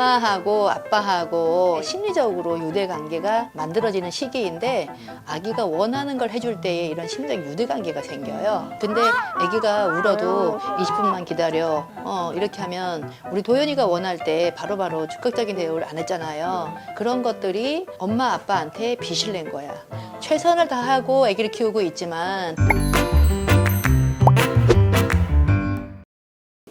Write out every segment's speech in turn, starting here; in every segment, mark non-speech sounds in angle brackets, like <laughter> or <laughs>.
엄마하고 아빠하고 심리적으로 유대 관계가 만들어지는 시기인데 아기가 원하는 걸 해줄 때에 이런 심리적 유대 관계가 생겨요. 근데 아기가 울어도 20분만 기다려. 어, 이렇게 하면 우리 도연이가 원할 때 바로바로 즉각적인 대우를 안 했잖아요. 그런 것들이 엄마 아빠한테 빚을 낸 거야. 최선을 다하고 아기를 키우고 있지만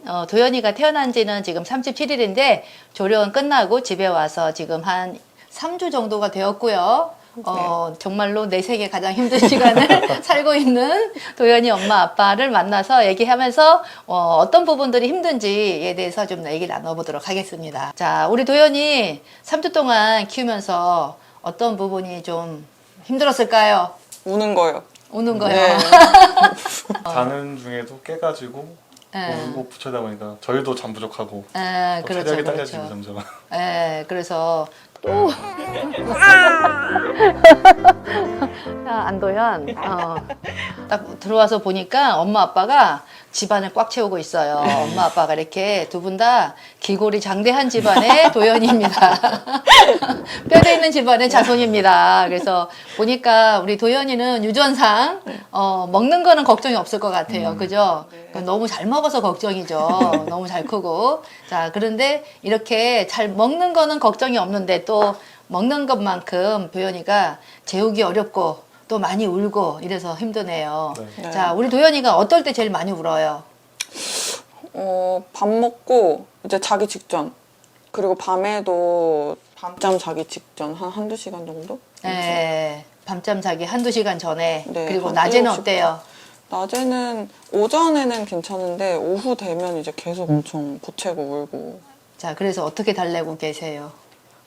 어, 도연이가 태어난 지는 지금 37일인데 조련 끝나고 집에 와서 지금 한 3주 정도가 되었고요. 어, 정말로 내 세계 가장 힘든 시간을 <laughs> 살고 있는 도연이 엄마 아빠를 만나서 얘기하면서 어, 어떤 부분들이 힘든지에 대해서 좀 얘기 나눠보도록 하겠습니다. 자, 우리 도연이 3주 동안 키우면서 어떤 부분이 좀 힘들었을까요? 우는 거요. 우는 거요. 네. <laughs> 자는 중에도 깨가지고 예. 울고 붙여다 보니까 저희도 잠 부족하고 예, 또 그렇죠, 체력이 그렇죠. 딸려지고 점점 예, 그래서 또 야, 안도현, 어, 딱 들어와서 보니까 엄마 아빠가 집안을 꽉 채우고 있어요. 엄마 아빠가 이렇게 두 분다 기골이 장대한 집안의 <laughs> 도연입니다. <laughs> 뼈대 있는 집안의 자손입니다. 그래서 보니까 우리 도연이는 유전상 어, 먹는 거는 걱정이 없을 것 같아요. 그죠? 그러니까 너무 잘 먹어서 걱정이죠. <laughs> 너무 잘 크고. 자, 그런데 이렇게 잘 먹는 거는 걱정이 없는데 또 먹는 것만큼 도연이가 재우기 어렵고 또 많이 울고 이래서 힘드네요. 네. 자, 우리 도연이가 어떨 때 제일 많이 울어요? 어, 밥 먹고 이제 자기 직전. 그리고 밤에도 밤잠 자기 직전 한 한두 시간 정도? 네, 밤잠 자기 한두 시간 전에. 네, 그리고 한 낮에는 일곱 어때요? 낮에는 오전에는 괜찮은데 오후 되면 이제 계속 엄청 보채고 울고 자, 그래서 어떻게 달래고 계세요?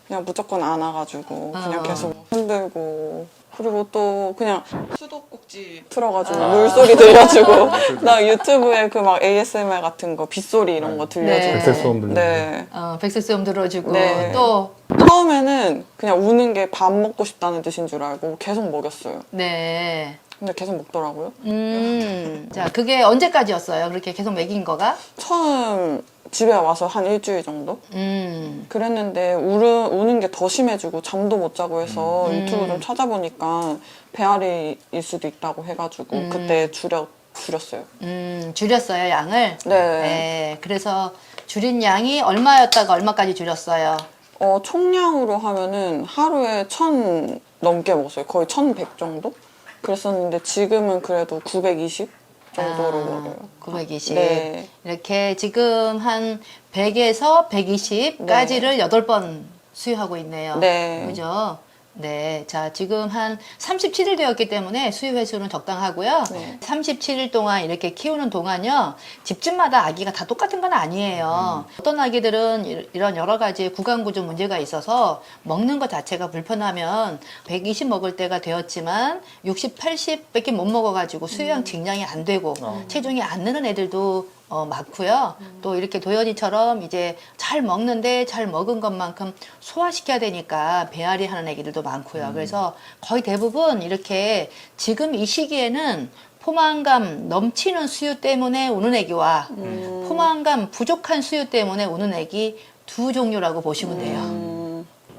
그냥 무조건 안아가지고 그냥 어. 계속 흔들고 그리고 또 그냥 수도꼭지 틀어가지고 아. 물소리 들려주고 <laughs> 나 유튜브에 그 막 ASMR 같은 거 빗소리 이런 거 들려주고 네. 백색 소음 들리고 네. 어, 백색 소음 들어주고 네. 또 처음에는 그냥 우는 게 밥 먹고 싶다는 뜻인 줄 알고 계속 먹였어요. 네. 근데 계속 먹더라고요. 음. 자, 그게 언제까지였어요? 그렇게 계속 먹인 거가? 처음 집에 와서 한 일주일 정도? 음. 그랬는데 우르, 우는 게 더 심해지고 잠도 못 자고 해서 음. 유튜브 좀 찾아보니까 배앓이일 수도 있다고 해가지고 음. 그때 줄여, 줄였어요. 음, 줄였어요, 양을? 네. 네. 그래서 줄인 양이 얼마였다가 얼마까지 줄였어요? 어, 총량으로 하면은 하루에 천 넘게 먹었어요. 거의 천백 정도? 그랬었는데 지금은 그래도 920 정도로 아, 먹어요. 920. 네. 이렇게 지금 한 100에서 120까지를 여덟 번 수유하고 있네요. 네. 그죠? 네. 자, 지금 한 37일 되었기 때문에 수유 횟수는 적당하고요. 네. 37일 동안 이렇게 키우는 동안요. 집집마다 아기가 다 똑같은 건 아니에요. 어떤 아기들은 이- 이런 여러 가지 구강 구조 문제가 있어서 먹는 것 자체가 불편하면 120 먹을 때가 되었지만 60, 80밖에 못 먹어가지고 수유량 증량이 안 되고 어. 체중이 안 느는 애들도 어, 많고요. 또 이렇게 도연이처럼 이제 잘 먹는데 잘 먹은 것만큼 소화시켜야 되니까 배앓이 하는 애기들도 많고요. 그래서 거의 대부분 이렇게 지금 이 시기에는 포만감 넘치는 수유 때문에 우는 애기와 음. 포만감 부족한 수유 때문에 우는 애기 두 종류라고 보시면 돼요. 음,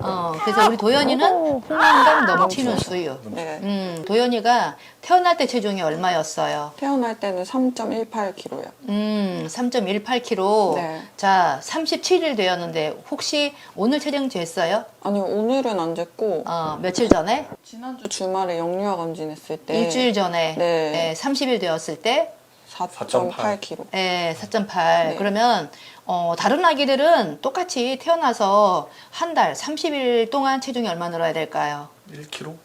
어, 그래서 우리 도연이는 포만감 넘치는 수유. 네. 음, 도연이가 태어날 때 체중이 얼마였어요? 태어날 때는 3.18kg요. 음, 3.18kg. 네. 자, 37일 되었는데 혹시 오늘 체중 쟀어요? 아니 오늘은 안 쟀고 어, 며칠 전에? 지난주 주말에 영유아 검진했을 때 일주일 전에. 네. 네, 30일 되었을 때 4.8kg. 네, 4.8. 네. 그러면 어, 다른 아기들은 똑같이 태어나서 한 달, 30일 동안 체중이 얼마 늘어야 될까요? 1kg?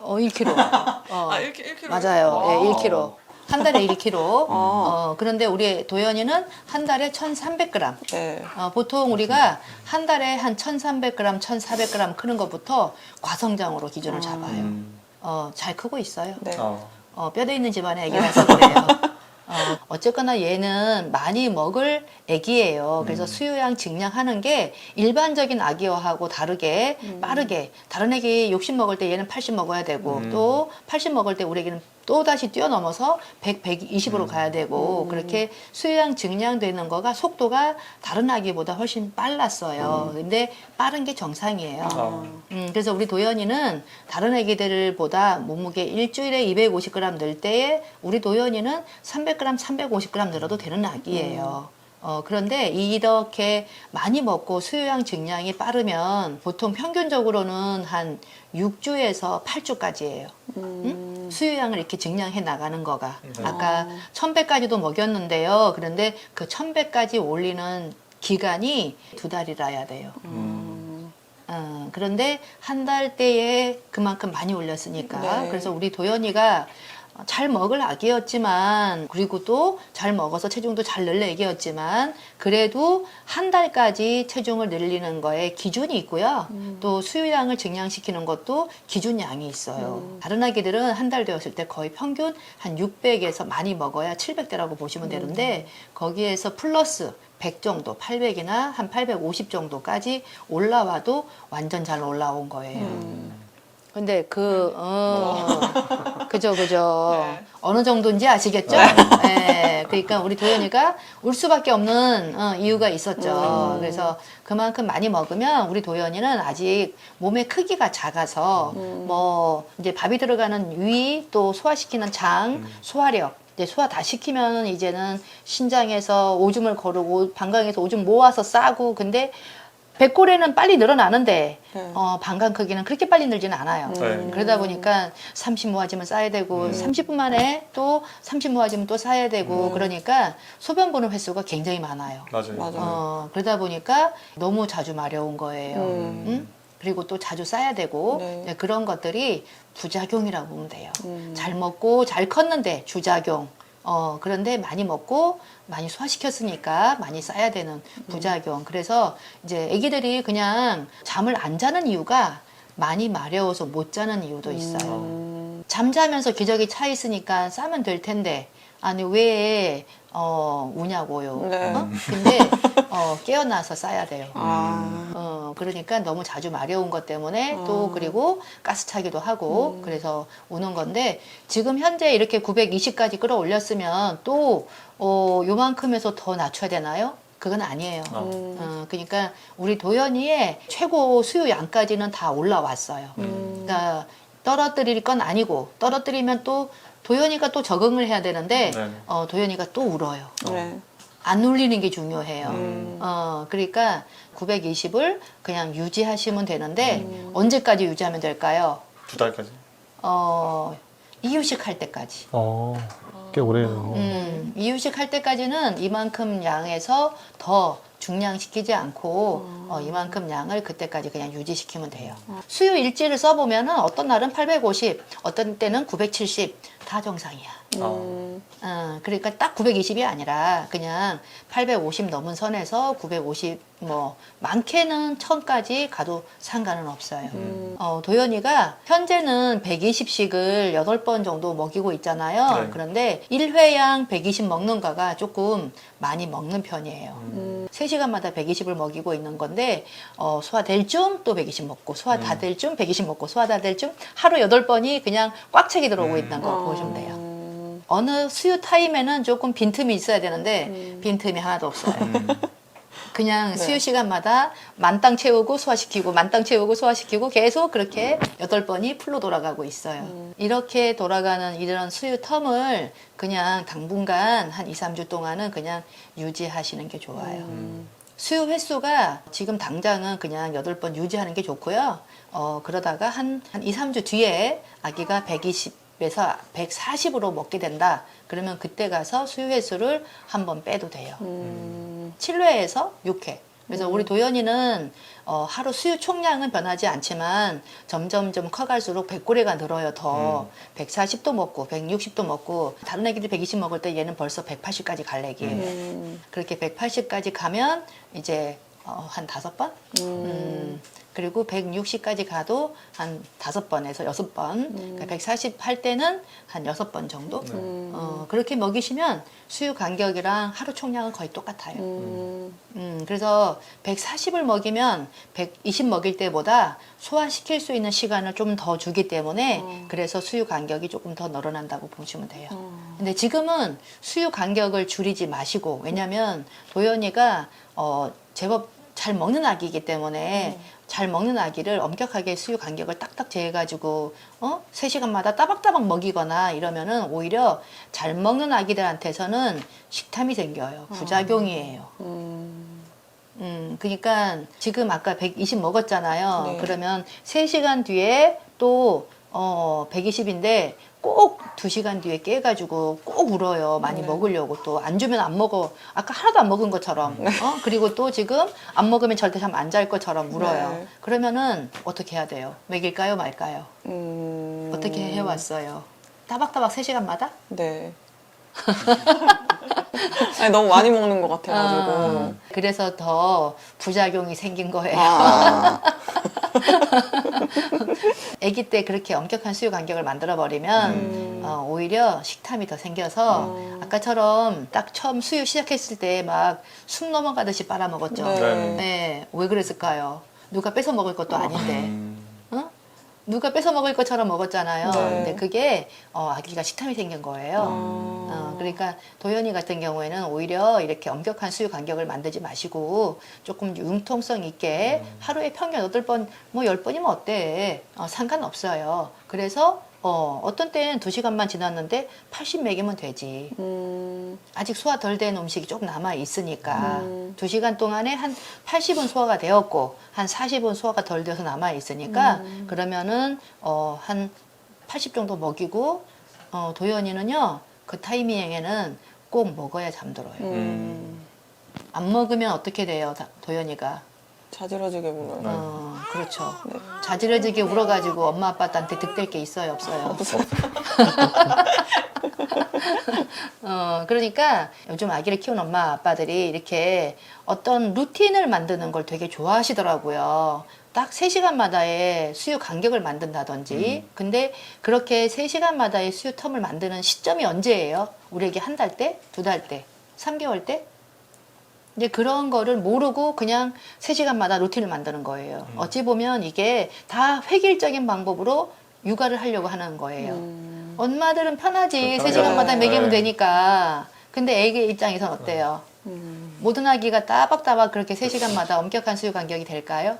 어, 1kg. <laughs> 어, 1kg. 맞아요. 와. 예, 1kg. 한 달에 1kg. <laughs> 아. 어, 그런데 우리 도연이는 한 달에 1,300g. 네. 어, 보통 우리가 한 달에 한 1,300g, 1,400g 크는 것부터 과성장으로 기준을 잡아요. 음. 어, 잘 크고 있어요. 네. 어. 어, 뼈대 있는 집안의 애기라서 그래요. <laughs> 어, 어쨌거나 얘는 많이 먹을 애기예요. 그래서 수유양 증량하는 게 일반적인 아기와하고 다르게 빠르게 다른 애기 60 먹을 때 얘는 80 먹어야 되고 음. 또80 먹을 때 우리 애기는 또 다시 뛰어넘어서 100, 120으로 가야 되고 그렇게 수요양 증량되는 거가 속도가 다른 아기보다 훨씬 빨랐어요. 근데 빠른 게 정상이에요. 아. 음, 그래서 우리 도연이는 다른 애기들보다 몸무게 일주일에 250g 늘 때에 우리 도연이는 300g, 350g 늘어도 되는 아기예요. 어, 그런데 이렇게 많이 먹고 수요양 증량이 빠르면 보통 평균적으로는 한 6주에서 8주까지예요. 음. 수요양을 이렇게 증량해 나가는 거가 네. 아까 1100까지도 먹였는데요. 그런데 그 1100까지 올리는 기간이 두 달이라야 돼요. 음. 어, 그런데 한 달 때에 그만큼 많이 올렸으니까 네. 그래서 우리 도연이가 잘 먹을 아기였지만 그리고 또 잘 먹어서 체중도 잘 늘려 애기였지만 그래도 한 달까지 체중을 늘리는 거에 기준이 있고요. 또 수유량을 증량시키는 것도 기준량이 있어요. 다른 아기들은 한 달 되었을 때 거의 평균 한 600에서 많이 먹어야 700대라고 보시면 되는데 거기에서 플러스 100 정도, 800이나 한 850 정도까지 올라와도 완전 잘 올라온 거예요. 근데 그, 어, 그죠, 그죠. 네. 어느 정도인지 아시겠죠? 네. 그러니까 우리 도연이가 울 수밖에 없는 어, 이유가 있었죠. 그래서 그만큼 많이 먹으면 우리 도연이는 아직 몸의 크기가 작아서 뭐 이제 밥이 들어가는 위 또 소화시키는 장, 소화력 이제 소화 다 시키면 이제는 신장에서 오줌을 거르고 방광에서 오줌 모아서 싸고 근데 백골에는 빨리 늘어나는데 네. 어, 방광 크기는 그렇게 빨리 늘지는 않아요. 네. 그러다 보니까 30 모아지면 싸야 되고 30분 만에 또 30 모아지면 또 싸야 되고 그러니까 소변 보는 횟수가 굉장히 많아요. 맞아요. 맞아요. 어, 그러다 보니까 너무 자주 마려운 거예요. 음. 응? 그리고 또 자주 싸야 되고 네. 네, 그런 것들이 부작용이라고 보면 돼요. 음. 잘 먹고 잘 컸는데 주작용. 어, 그런데 많이 먹고 많이 소화시켰으니까 많이 싸야 되는 부작용. 그래서 이제 아기들이 그냥 잠을 안 자는 이유가 많이 마려워서 못 자는 이유도 있어요. 음. 잠자면서 기저귀 차 있으니까 싸면 될 텐데 아니 왜 어, 우냐고요. 네. 어? 근데 어, 깨어나서 싸야 돼요. 아. 어, 그러니까 너무 자주 마려운 것 때문에 또 아. 그리고 가스 차기도 하고 그래서 우는 건데 지금 현재 이렇게 920까지 끌어올렸으면 또 어, 요만큼에서 더 낮춰야 되나요? 그건 아니에요. 아. 음. 어, 그러니까 우리 도연이의 최고 수유 양까지는 다 올라왔어요. 음. 그러니까 떨어뜨릴 건 아니고 떨어뜨리면 또 도연이가 또 적응을 해야 되는데 네. 어, 도연이가 또 울어요. 네. 안 울리는 게 중요해요. 음. 어, 그러니까 920을 그냥 유지하시면 되는데 언제까지 유지하면 될까요? 두 달까지. 어, 이유식 할 때까지. 어, 꽤 오래. 음. 음, 이유식 할 때까지는 이만큼 양에서 더 중량시키지 않고 어, 이만큼 양을 그때까지 그냥 유지시키면 돼요. 수유 일지를 써보면 은 어떤 날은 850, 어떤 때는 970 다 정상이야. 음. 어, 그러니까 딱 920이 아니라 그냥 850 넘은 선에서 950 뭐 많게는 1000까지 가도 상관은 없어요. 음. 어, 도연이가 현재는 120씩을 8번 정도 먹이고 있잖아요. 네. 그런데 1회양 120 먹는 거가 조금 많이 먹는 편이에요. 음. 3 시간마다 120을 먹이고 있는 건데 어, 소화될 쯤 또 120 먹고 소화 다 될 쯤 120 먹고 소화 다 될 쯤 하루 8번이 그냥 꽉 차게 들어오고 음. 있는 거 보시면 돼요. 음. 어느 수유 타임에는 조금 빈틈이 있어야 되는데 음. 빈틈이 하나도 없어요. 음. 그냥 네. 수유 시간마다 만땅 채우고 소화시키고 만땅 채우고 소화시키고 계속 그렇게 여덟 번이 풀로 돌아가고 있어요. 음. 이렇게 돌아가는 이런 수유 텀을 그냥 당분간 한 2, 3주 동안은 그냥 유지하시는 게 좋아요. 음. 수유 횟수가 지금 당장은 그냥 여덟 번 유지하는 게 좋고요. 어, 그러다가 한, 한 2, 3주 뒤에 아기가 120에서 140으로 먹게 된다. 그러면 그때 가서 수유 횟수를 한 번 빼도 돼요. 음. 7회에서 6회. 그래서 우리 도연이는 어, 하루 수유 총량은 변하지 않지만 점점점 커갈수록 백골이가 늘어요. 더 140도 먹고 160도 먹고 다른 애기들 120 먹을 때 얘는 벌써 180까지 갈 애기예요. 음. 그렇게 180까지 가면 이제 어, 한 다섯 번? 음. 음, 그리고 160까지 가도 한 다섯 번에서 여섯 번, 그러니까 140 할 때는 한 여섯 번 정도. 네. 음. 어, 그렇게 먹이시면 수유 간격이랑 하루 총량은 거의 똑같아요. 음. 음, 그래서 140을 먹이면 120 먹일 때보다 소화시킬 수 있는 시간을 좀 더 주기 때문에 어. 그래서 수유 간격이 조금 더 늘어난다고 보시면 돼요. 어. 근데 지금은 수유 간격을 줄이지 마시고 왜냐면 도연이가 어 제법 잘 먹는 아기이기 때문에 잘 먹는 아기를 엄격하게 수유 간격을 딱딱 재가지고 어 3시간마다 따박따박 먹이거나 이러면은 오히려 잘 먹는 아기들한테서는 식탐이 생겨요. 부작용이에요. 음. 음, 그러니까 지금 아까 120 먹었잖아요. 네. 그러면 3시간 뒤에 또 어, 120인데 꼭 2시간 뒤에 깨가지고 꼭 울어요. 많이 네. 먹으려고 또 안 주면 안 먹어. 아까 하나도 안 먹은 것처럼. 네. 어? 그리고 또 지금 안 먹으면 절대 잠 안 잘 것처럼 울어요. 네. 그러면은 어떻게 해야 돼요? 먹일까요, 말까요? 음. 어떻게 해왔어요? 따박따박 3시간마다? 네. <laughs> 아니, 너무 많이 먹는 것 같아가지고. 아, 그래서 더 부작용이 생긴 거예요. 아. <laughs> 아기 때 그렇게 엄격한 수유 간격을 만들어 버리면 음. 어, 오히려 식탐이 더 생겨서 음. 아까처럼 딱 처음 수유 시작했을 때 막 숨 넘어가듯이 빨아먹었죠. 네. 네. 네, 왜 그랬을까요? 누가 뺏어 먹을 것도 아닌데, 음, 어? 누가 뺏어 먹을 것처럼 먹었잖아요. 네. 근데 그게 어, 아기가 식탐이 생긴 거예요. 어, 어, 그러니까 도연이 같은 경우에는 오히려 이렇게 엄격한 수유 간격을 만들지 마시고 조금 융통성 있게 하루에 평균 8번, 뭐 10번이면 어때? 어, 상관없어요. 그래서 어, 어떤 때는 2시간만 지났는데 80 먹이면 되지. 음. 아직 소화 덜 된 음식이 조금 남아 있으니까 음. 두 시간 동안에 한 80은 소화가 되었고 한 40은 소화가 덜 돼서 남아 있으니까 음. 그러면은 어 한 80 정도 먹이고 어 도연이는요 그 타이밍에는 꼭 먹어야 잠들어요. 음. 안 먹으면 어떻게 돼요, 다- 도연이가? 자지러지게 울어요. 네. 어 그렇죠. 네. 자지러지게 울어가지고 엄마 아빠한테 득될 게 있어요, 없어요? <laughs> 어, 그러니까 요즘 아기를 키우는 엄마 아빠들이 이렇게 어떤 루틴을 만드는 걸 되게 좋아하시더라고요. 딱 3시간마다의 수유 간격을 만든다든지. 근데 그렇게 3시간마다의 수유 텀을 만드는 시점이 언제예요? 우리에게 한 달 때? 두 달 때? 3개월 때? 이제 그런 거를 모르고 그냥 3시간마다 루틴을 만드는 거예요. 어찌 보면 이게 다 획일적인 방법으로 육아를 하려고 하는 거예요. 음. 엄마들은 편하지. 그렇죠. 세 시간마다 네. 먹이면 네. 되니까. 근데 애기 입장에선 어때요? 음. 모든 아기가 따박따박 그렇게 세시간마다 엄격한 수유 간격이 될까요?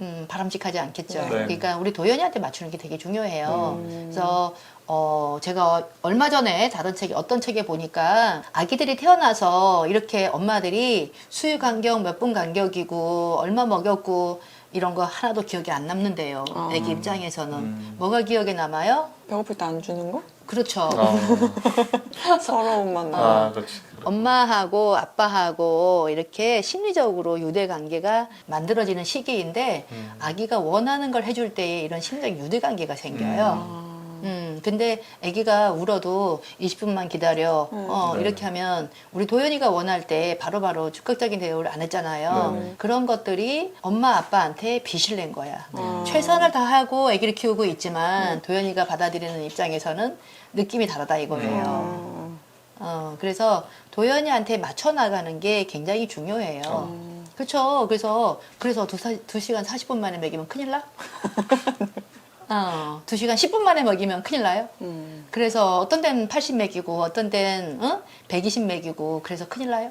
음, 바람직하지 않겠죠. 네. 그러니까 우리 도연이한테 맞추는 게 되게 중요해요. 음. 그래서 어, 제가 얼마 전에 다른 책에 어떤 책에 보니까 아기들이 태어나서 이렇게 엄마들이 수유 간격 몇 분 간격이고 얼마 먹였고 이런 거 하나도 기억이 안 남는데요. 아. 애기 입장에서는 음. 뭐가 기억에 남아요? 배고플 때 안 주는 거? 그렇죠. 아, <laughs> 서러움만 나. 아, 그렇지. 엄마하고 아빠하고 이렇게 심리적으로 유대 관계가 만들어지는 시기인데 음. 아기가 원하는 걸 해줄 때에 이런 심리적 유대 관계가 생겨요. 아. 음, 근데 아기가 울어도 20분만 기다려. 음. 어, 네. 이렇게 하면 우리 도연이가 원할 때 바로바로 즉각적인 대우를 안 했잖아요. 네. 그런 것들이 엄마 아빠한테 빚을 낸 거야. 아. 최선을 다하고 아기를 키우고 있지만 도연이가 받아들이는 입장에서는 느낌이 다르다 이거예요. 아. 어, 그래서 도연이한테 맞춰 나가는 게 굉장히 중요해요. 어. 그렇죠. 그래서 그래서 두, 사, 두 시간 40분 만에 먹이면 큰일 나? <laughs> 어, 두 시간 10분 만에 먹이면 큰일 나요? 음. 그래서 어떤 때는 80 먹이고 어떤 때는 어? 120 먹이고 그래서 큰일 나요?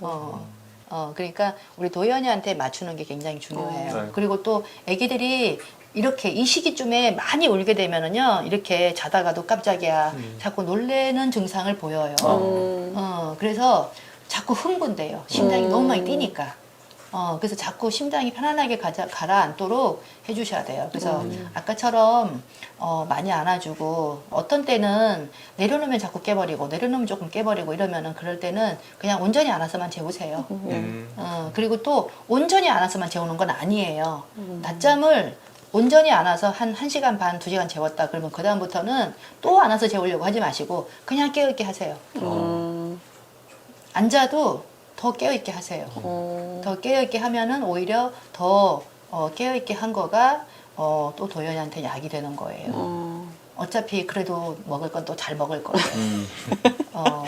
어. 어, 그러니까 우리 도연이한테 맞추는 게 굉장히 중요해요. 어. 네. 그리고 또 애기들이 이렇게 이 시기쯤에 많이 울게 되면은요, 이렇게 자다가도 깜짝이야. 자꾸 놀래는 증상을 보여요. 어. 음. 어, 그래서 자꾸 흥분돼요. 심장이 음. 너무 많이 뛰니까. 어, 그래서 자꾸 심장이 편안하게 가자, 가라앉도록 해주셔야 돼요. 그래서 아까처럼 어, 많이 안아주고 어떤 때는 내려놓으면 자꾸 깨버리고 내려놓으면 조금 깨버리고 이러면은 그럴 때는 그냥 온전히 안아서만 재우세요. 네. 음. 어, 그리고 또 온전히 안아서만 재우는 건 아니에요. 음. 낮잠을 온전히 안아서 한 1시간 반, 2시간 재웠다. 그러면 그다음부터는 또 안아서 재우려고 하지 마시고 그냥 깨어있게 하세요. 음. 앉아도 더 깨어있게 하세요. 어. 더 깨어있게 하면은 오히려 더 어, 깨어있게 한 거가 어, 또 도연이한테 약이 되는 거예요. 어. 어차피 그래도 먹을 건 또 잘 먹을 거예요. 음. <laughs> 어,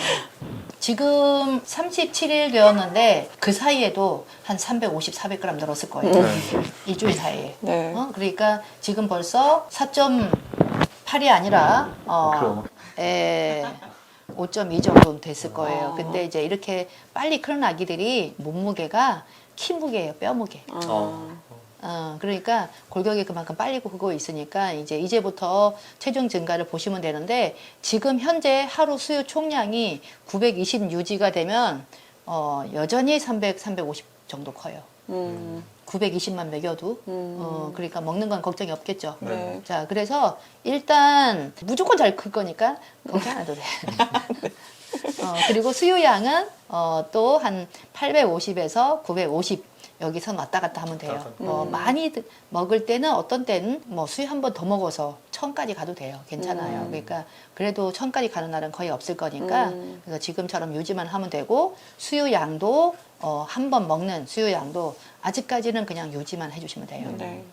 지금 37일 되었는데 그 사이에도 한 350, 400g 늘었을 거예요. 네. 일주일 사이에. 네. 어? 그러니까 지금 벌써 4.8이 아니라 어, 그럼. 에, 5.2 정도 됐을 거예요. 아. 근데 이제 이렇게 빨리 크는 아기들이 몸무게가 키 무게예요, 뼈 무게. 아. 어. 어, 그러니까 골격이 그만큼 빨리 크고 있으니까 이제 이제부터 체중 증가를 보시면 되는데 지금 현재 하루 수유 총량이 920 유지가 되면 어, 여전히 300, 350 정도 커요. 음. 920만 먹여도 음. 어, 그러니까 먹는 건 걱정이 없겠죠. 네. 자, 그래서 일단 무조건 잘 클 거니까 걱정 안 해도 돼. <laughs> 어, 그리고 수유량은 어, 또 한 850에서 950 여기서 왔다 갔다 하면 돼요. 어, 음. 많이 드- 먹을 때는 어떤 때는 뭐 수유 한 번 더 먹어서 천까지 가도 돼요. 괜찮아요. 음. 그러니까 그래도 천까지 가는 날은 거의 없을 거니까 음. 그래서 지금처럼 유지만 하면 되고 수유량도 어, 한 번 먹는 수유량도 아직까지는 그냥 유지만 해주시면 돼요. 네.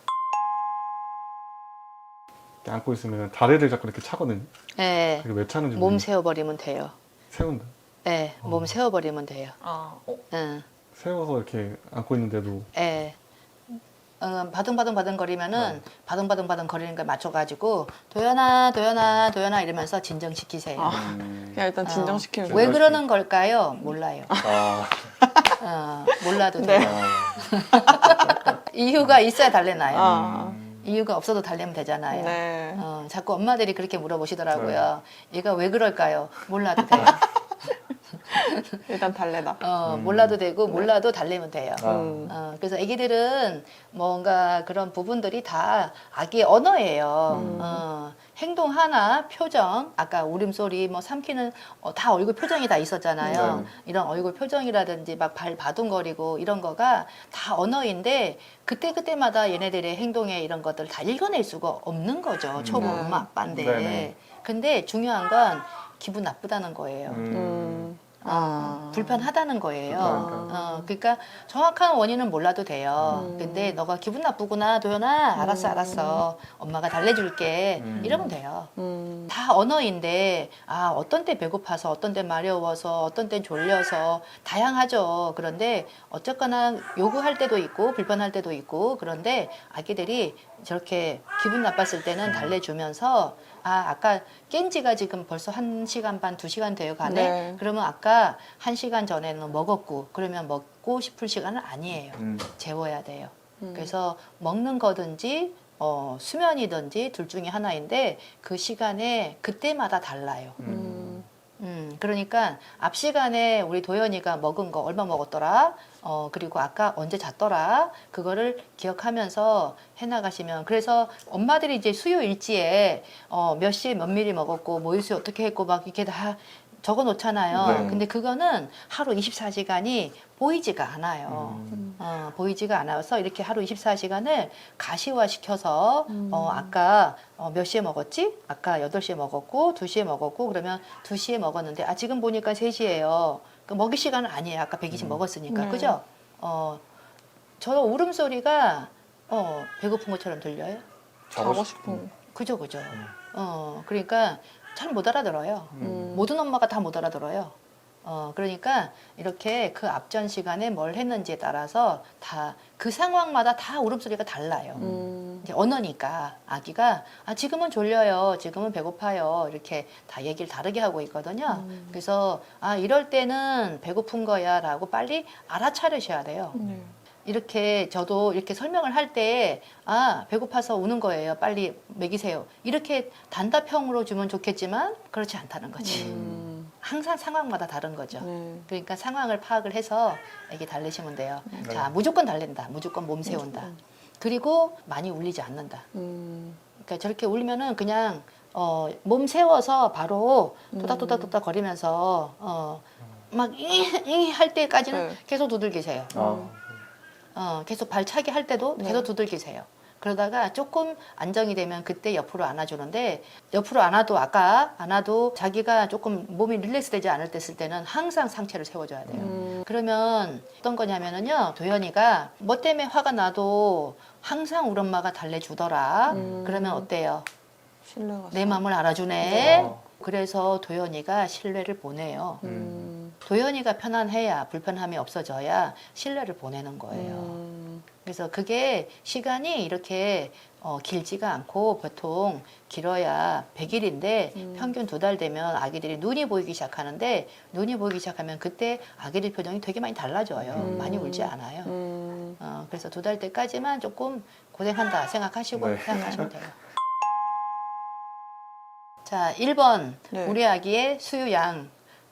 이렇게 안고 있으면 다리를 자꾸 이렇게 차거든요. 네. 그게 왜 차는지 몸 모르겠어요. 세워버리면 돼요. 세운다. 네, 몸 세워버리면 돼요. 아. 어? 응, 세워서 이렇게 안고 있는데도 네. 어, 바둥바둥바둥 거리면은 바둥바둥바둥 거리는 걸 맞춰가지고 도연아, 도연아, 도연아 이러면서 진정시키세요. 아. 음. 그냥 일단 어, 왜 돼요. 그러는 걸까요? 몰라요. 아. <laughs> 어, 몰라도 네. 돼요. 아. <laughs> 이유가 있어야 달래나요. 아. 이유가 없어도 달래면 되잖아요. 네. 어, 자꾸 엄마들이 그렇게 물어보시더라고요. 얘가 왜 그럴까요? 몰라도 돼요. <laughs> <laughs> 일단 달래다. 어, 음. 몰라도 되고 몰라도 달래면 돼요. 아. 음. 어, 그래서 아기들은 뭔가 그런 부분들이 다 아기의 언어예요. 음. 어, 행동 하나, 표정, 아까 울음소리, 뭐 삼키는 어, 다 얼굴 표정이 다 있었잖아요. 네. 이런 얼굴 표정이라든지 막 발 바둥거리고 이런 거가 다 언어인데 그때 그때마다 얘네들의 행동에 이런 것들 다 읽어낼 수가 없는 거죠. 초보 네. 엄마 아빠인데. 네네. 근데 중요한 건 기분 나쁘다는 거예요. 음. 음. 어, 불편하다는 거예요. 어, 그러니까 정확한 원인은 몰라도 돼요. 음. 근데 너가 기분 나쁘구나, 도연아. 알았어, 음. 알았어. 엄마가 달래줄게. 음. 이러면 돼요. 음. 다 언어인데, 아, 어떤 때 배고파서, 어떤 때 마려워서, 어떤 때 졸려서, 다양하죠. 그런데 어쨌거나 요구할 때도 있고, 불편할 때도 있고, 그런데 아기들이 저렇게 기분 나빴을 때는 달래주면서, 아, 아까 깬 지가 지금 벌써 한 시간 반, 두 시간 되어 가네? 네. 그러면 아까 한 시간 전에는 먹었고, 그러면 먹고 싶을 시간은 아니에요. 음. 재워야 돼요. 음. 그래서 먹는 거든지 어, 수면이든지 둘 중에 하나인데 그 시간에 그때마다 달라요. 음. 음, 그러니까 앞 시간에 우리 도연이가 먹은 거 얼마 먹었더라. 어, 그리고 아까 언제 잤더라. 그거를 기억하면서 해 나가시면 그래서 엄마들이 이제 수요 일지에 어, 몇 시에 몇 미리 먹었고 뭐 일수 어떻게 했고 막 이렇게 다 적어 놓잖아요. 네. 근데 그거는 하루 24시간이 보이지가 않아요. 음. 어, 보이지가 않아서 이렇게 하루 24시간을 가시화 시켜서 음. 어, 아까 어, 몇 시에 먹었지? 아까 8시에 먹었고 2시에 먹었고 그러면 2시에 먹었는데 아 지금 보니까 3시예요. 그 먹이 시간은 아니에요. 아까 120 음. 먹었으니까. 네. 그죠? 어, 저 울음소리가 어, 배고픈 것처럼 들려요? 자고 싶은. 그죠, 그죠. 어, 그러니까 잘 못 알아들어요. 음. 모든 엄마가 다 못 알아들어요. 어, 그러니까 이렇게 그 앞전 시간에 뭘 했는지에 따라서 다 그 상황마다 다 울음소리가 달라요. 음. 이제 언어니까 아기가 아 지금은 졸려요, 지금은 배고파요 이렇게 다 얘기를 다르게 하고 있거든요. 음. 그래서 아 이럴 때는 배고픈 거야 라고 빨리 알아차리셔야 돼요. 네. 이렇게 저도 이렇게 설명을 할 때 아 배고파서 우는 거예요 빨리 먹이세요 이렇게 단답형으로 주면 좋겠지만 그렇지 않다는 거지 음. 항상 상황마다 다른 거죠 네. 그러니까 상황을 파악을 해서 애기 달래시면 돼요 네. 자 무조건 달랜다 무조건 몸 세운다 그리고 많이 울리지 않는다 음. 그러니까 저렇게 울리면은 그냥 어, 몸 세워서 바로 음. 토닥토닥토닥 거리면서 어, 막이할 때까지는 네. 계속 두들기세요 아. 어, 계속 발차기 할 때도 네. 계속 두들기세요. 그러다가 조금 안정이 되면 그때 옆으로 안아주는데 옆으로 안아도 아까 안아도 자기가 조금 몸이 릴렉스 되지 않을 때 쓸 때는 항상 상체를 세워줘야 돼요. 음. 그러면 어떤 거냐면은요, 도현이가 뭐 때문에 화가 나도 항상 우리 엄마가 달래주더라. 음. 그러면 어때요? 신뢰가 내 마음을 알아주네. 그래서 도현이가 신뢰를 보내요. 음. 도현이가 편안해야 불편함이 없어져야 신뢰를 보내는 거예요. 음. 그래서 그게 시간이 이렇게 어, 길지가 않고 보통 길어야 100일인데 음. 평균 두 달 되면 아기들이 눈이 보이기 시작하는데 눈이 보이기 시작하면 그때 아기들 표정이 되게 많이 달라져요. 음. 많이 울지 않아요. 음. 어, 그래서 두 달 때까지만 조금 고생한다 생각하시고 네. 생각하시면 돼요. 자, 1번. 네. 우리 아기의 수유양.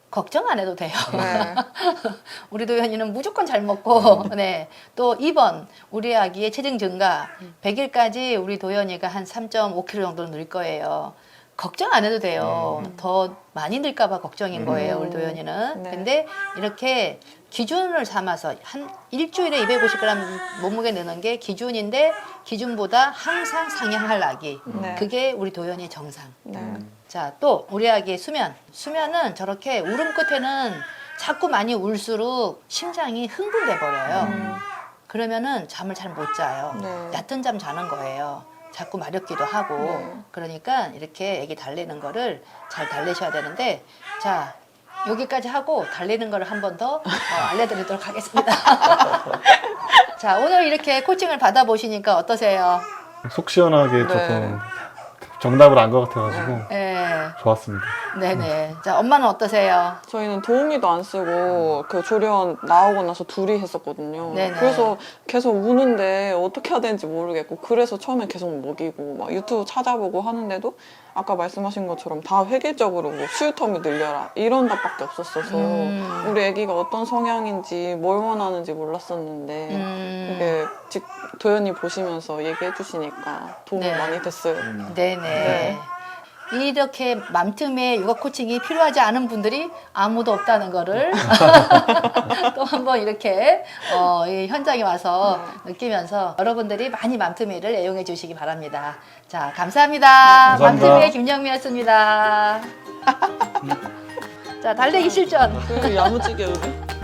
걱정 안 해도 돼요. 네. <laughs> 우리 도현이는 무조건 잘 먹고, 네. 또 2번, 우리 아기의 체중 증가. 100일까지 우리 도현이가 한 3.5kg 정도 늘 거예요. 걱정 안 해도 돼요. 더 많이 늘까봐 걱정인 거예요, 우리 도현이는. 네. 근데 이렇게 기준을 삼아서 한 일주일에 250g 몸무게 느는 게 기준인데 기준보다 항상 상향할 아기. 네. 그게 우리 도현이의 정상. 네. 자, 또 우리 아기의 수면. 수면은 저렇게 울음 끝에는 자꾸 많이 울수록 심장이 흥분돼 버려요. 음. 그러면은 잠을 잘 못 자요. 네. 얕은 잠 자는 거예요. 자꾸 마렵기도 하고. 네. 그러니까 이렇게 애기 달래는 거를 잘 달래셔야 되는데 자, 여기까지 하고 달래는 거를 한 번더 어, <laughs> 알려드리도록 하겠습니다. <laughs> 자, 오늘 이렇게 코칭을 받아보시니까 어떠세요? 속 시원하게 네. 조금 정답을 안 것 같아가지고 네. 좋았습니다. 네네. 자, 엄마는 어떠세요? 저희는 도우미도 안 쓰고 그 조리원 나오고 나서 둘이 했었거든요. 네네. 그래서 계속 우는데 어떻게 해야 되는지 모르겠고 그래서 처음에 계속 먹이고 막 유튜브 찾아보고 하는데도 아까 말씀하신 것처럼 다 획일적으로 뭐 수유텀을 늘려라 이런 답밖에 없었어서 음. 우리 아기가 어떤 성향인지 뭘 원하는지 몰랐었는데 음. 이게 직 도연이 보시면서 얘기해 주시니까 도움이 네. 많이 됐어요. 네네. 이렇게 맘틈에 육아 코칭이 필요하지 않은 분들이 아무도 없다는 거를 <laughs> 또 한번 이렇게 어, 이 현장에 와서 느끼면서 여러분들이 많이 맘틈이를 애용해 주시기 바랍니다. 자, 감사합니다. 감사합니다. 맘틈이의 김영미였습니다. <laughs> 자, 달래기 실전. 그 야무지게 우리.